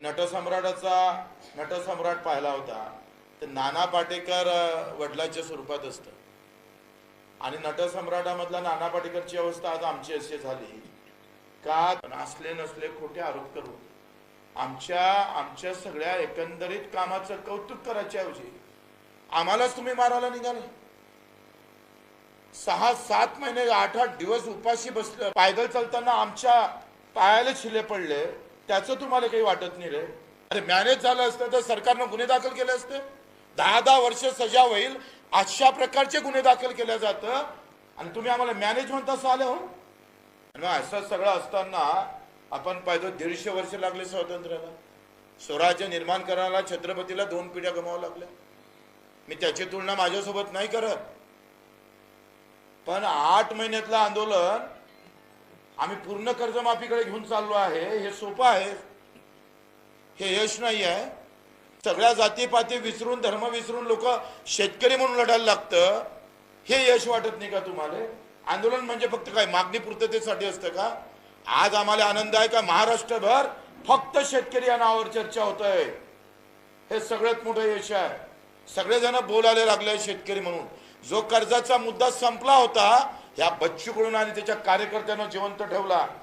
नटसम्राटाचा नटसम्राट पाहिला होता. तर नाना पाटेकर वडिलाच्या वडिलांच्या स्वरूपात असतं. आणि नटसम्राटामधला नाना पाटेकरची अवस्था आज आमची अशी झाली का असले नसले खोटे आरोप करू. आमच्या आमच्या सगळ्या एकंदरीत कामाचं कौतुक करायच्या ऐवजी आम्हालाच तुम्ही मारायला निघाले. सहा सात महिने आठ आठ दिवस उपाशी बसले पायदल चालताना आमच्या पायाला छिले पडले. त्याचं तुम्हाला काही वाटत नाही रे. अरे मॅनेज झालं असतं तर सरकारनं गुन्हे दाखल केले असते. दहा दहा वर्ष सजा होईल अशा प्रकारचे गुन्हे दाखल केले जातं. आणि तुम्ही आम्हाला मॅनेज म्हणता असं आले हो मग असं सगळं असताना आपण पाहिजे दीडशे वर्ष लागले स्वातंत्र्याला. स्वराज्य निर्माण करायला छत्रपतीला दोन पिढ्या गमावं लागल्या. मी त्याची तुलना माझ्यासोबत नाही करत. पण आठ महिन्यातलं आंदोलन आम्ही पूर्ण कर्जमाफीकडे घेऊन चाललो आहे. हे सोपं आहे. हे यश नाही आहे. सगळ्या जातीपाती विसरून धर्म विसरून लोक शेतकरी म्हणून लढायला लागतं. हे यश वाटत नाही का तुम्हाला? आंदोलन म्हणजे फक्त काय? मागणी पूर्ततेसाठी असतं का? आज आम्हाला आनंद आहे का? महाराष्ट्रभर फक्त शेतकरी या नावावर चर्चा होत आहे हे सगळ्यात मोठं यश आहे. सगळेजण बोलायला लागले शेतकरी म्हणून. जो कर्जाचा मुद्दा संपला होता या बच्चूकडून आणि त्याच्या कार्यकर्त्यांना जिवंत ठेवला.